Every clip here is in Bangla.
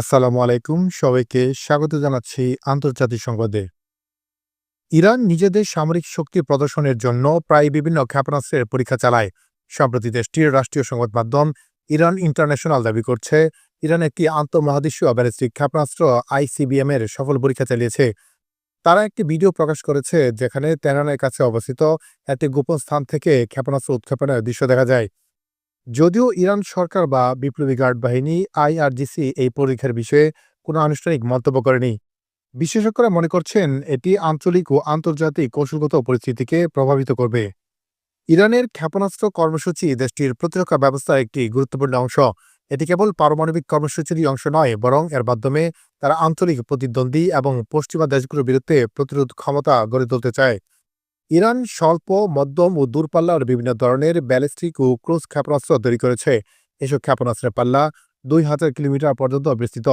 আসসালামু আলাইকুম। সবাইকে স্বাগত জানাচ্ছি আন্তর্জাতিক সংবাদে। ইরান নিজেদের সামরিক শক্তি প্রদর্শনের জন্য প্রায় বিভিন্ন ক্ষেপণাস্ত্রের পরীক্ষা চালায়। সম্প্রতি দেশটির রাষ্ট্রীয় সংবাদ মাধ্যম ইরান ইন্টারন্যাশনাল দাবি করছে, ইরান একটি আন্তঃমহাদেশীয় ব্যালিস্টিক ক্ষেপণাস্ত্র আইসিবিএম এর সফল পরীক্ষা চালিয়েছে। তারা একটি ভিডিও প্রকাশ করেছে, যেখানে তেহরানের কাছে অবস্থিত একটি গোপন স্থান থেকে ক্ষেপণাস্ত্র উৎক্ষেপণের দৃশ্য দেখা যায়। যদিও ইরান সরকার বা বিপ্লবী গার্ড বাহিনী আইআরজিসি এই পরীক্ষার বিষয়ে কোনো আনুষ্ঠানিক মন্তব্য করেনি। বিশেষজ্ঞরা মনে করছেন এটি আঞ্চলিক ও আন্তর্জাতিক কৌশলগত পরিস্থিতিকে প্রভাবিত করবে। ইরানের ক্ষেপণাস্ত্র কর্মসূচি দেশটির প্রতিরক্ষা ব্যবস্থার একটি গুরুত্বপূর্ণ অংশ। এটি কেবল পারমাণবিক কর্মসূচিরই অংশ নয়, বরং এর মাধ্যমে তারা আঞ্চলিক প্রতিদ্বন্দ্বী এবং পশ্চিমা দেশগুলোর বিরুদ্ধে প্রতিরোধ ক্ষমতা গড়ে তুলতে চায়। ইরান স্বল্প, মধ্যম ও দূরপাল্লার বিভিন্ন ধরনের ব্যালিস্টিক ও ক্রুজ ক্ষেপণাস্ত্র তৈরি করেছে। এসব ক্ষেপণাস্ত্রের পাল্লা দুই হাজার কিলোমিটার পর্যন্ত বিস্তৃত,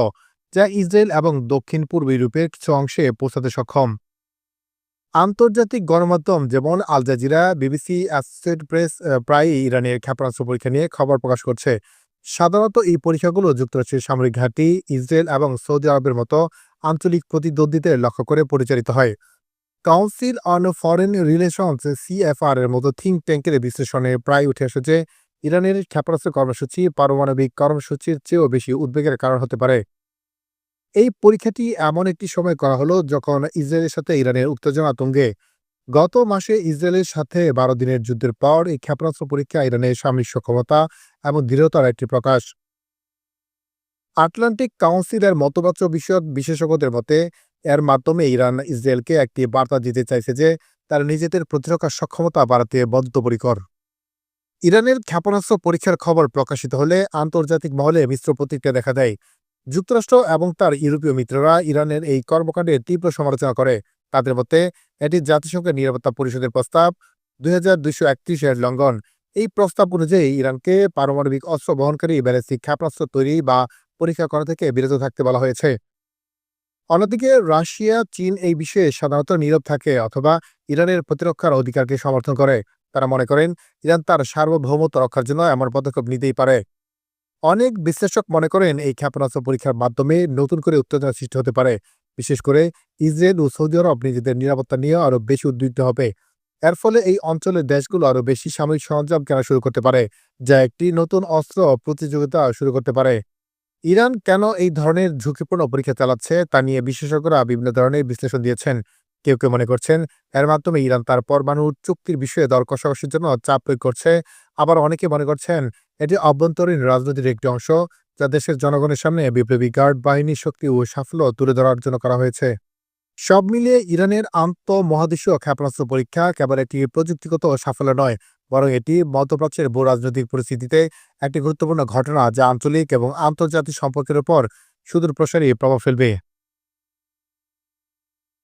যা ইসরায়েল এবং দক্ষিণ পূর্ব ইউরোপের কিছু অংশে পৌঁছাতে সক্ষম। আন্তর্জাতিক গণমাধ্যম যেমন Al Jazeera, BBC associate press প্রায়ই ইরানের ক্ষেপণাস্ত্র পরীক্ষা নিয়ে খবর প্রকাশ করছে। সাধারণত এই পরীক্ষাগুলো যুক্তরাষ্ট্রের সামরিক ঘাঁটি, ইসরায়েল এবং সৌদি আরবের মতো আঞ্চলিক প্রতিদ্বন্দ্বীদের লক্ষ্য করে পরিচালিত হয়। Council on foreign relations, CFR এর মতো থিঙ্ক ট্যাঙ্কের বিশ্লেষণে প্রায় উঠে এসেছে ইরানের ক্ষেপণাস্ত্র কর্মসূচি, পারমাণবিক কর্মসূচির চেয়েও বেশি উদ্বেগের কারণ হতে পারে। এই পরীক্ষাটি এমন একটি সময় করা হলো যখন ইসরায়েলের সাথে ইরানের উত্তেজনা তুঙ্গে। গত মাসে ইসরায়েলের সাথে বারো দিনের যুদ্ধের পর এই ক্ষেপণাস্ত্র পরীক্ষা ইরানের সামরিক সক্ষমতা এবং দৃঢ়তার একটি প্রকাশ। আটলান্টিক কাউন্সিলের মতবাচ্য বিষয়ক বিশেষজ্ঞদের মতে এর মাধ্যমে ইরান ইসরায়েলকে একটি বার্তা দিতে চাইছে যে, তারা নিজেদের প্রতিরক্ষা সক্ষমতা বাড়াতে বদ্ধপরিকর। ইরানের ক্ষেপণাস্ত্র পরীক্ষার খবর প্রকাশিত হলে আন্তর্জাতিক মহলে মিশ্র প্রতিক্রিয়া দেখা দেয়। যুক্তরাষ্ট্র এবং তার ইউরোপীয় মিত্ররা ইরানের এই কর্মকাণ্ডের তীব্র সমালোচনা করে। তাদের মতে, এটি জাতিসংঘের নিরাপত্তা পরিষদের প্রস্তাব, দুই এর লঙ্ঘন। এই প্রস্তাব অনুযায়ী ইরানকে পারমাণবিক অস্ত্র বহনকারী ব্যালিস্টিক ক্ষেপণাস্ত্র তৈরি বা পরীক্ষা করা থেকে বিরত থাকতে বলা হয়েছে। অন্যদিকে রাশিয়া, চীন এই বিষয়ে সাধারণত নীরব থাকে অথবা ইরানের প্রতিরক্ষার অধিকারকে সমর্থন করে। তারা মনে করেন, ইরান তার সার্বভৌমত্ব রক্ষার জন্য এমন পদক্ষেপ নিতেই পারে। অনেক বিশ্লেষক মনে করেন, এই ক্ষেপণাস্ত্র পরীক্ষার মাধ্যমে নতুন করে উত্তেজনা সৃষ্টি হতে পারে। বিশেষ করে ইসরায়েল ও সৌদি আরব নিজেদের নিরাপত্তা নিয়ে আরও বেশি উদ্বিগ্ন হবে। এর ফলে এই অঞ্চলের দেশগুলো আরও বেশি সামরিক সরঞ্জাম কেনা শুরু করতে পারে, যা একটি নতুন অস্ত্র প্রতিযোগিতা শুরু করতে পারে। ইরান কেন এই ধরনের ঝুঁকিপূর্ণ পরীক্ষা চালাচ্ছে তা নিয়ে বিশেষজ্ঞরা বিভিন্ন ধরনের বিশ্লেষণ দিয়েছেন। কেউ কেউ মনে করছেন এর মাধ্যমে ইরান তার পরমাণু চুক্তির বিষয়ে দর কষাকষির জন্য চাপ প্রয়োগ করছে। আবার অনেকে মনে করছেন এটি অভ্যন্তরীণ রাজনীতির একটি অংশ যা দেশের জনগণের সামনে বিপ্লবী গার্ড বাহিনীর শক্তি ও সাফল্য তুলে ধরার জন্য করা হয়েছে। সব মিলিয়ে ইরানের আন্তঃমহাদেশীয় ক্ষেপণাস্ত্র পরীক্ষা কেবল একটি প্রযুক্তিগত সাফল্য নয় বরং এটি মধ্যপ্রাচ্যের ভূ রাজনৈতিক পরিস্থিতিতে একটি গুরুত্বপূর্ণ ঘটনা যা আঞ্চলিক এবং আন্তর্জাতিক সম্পর্কের উপর সুদূর প্রসারী প্রভাব ফেলবে।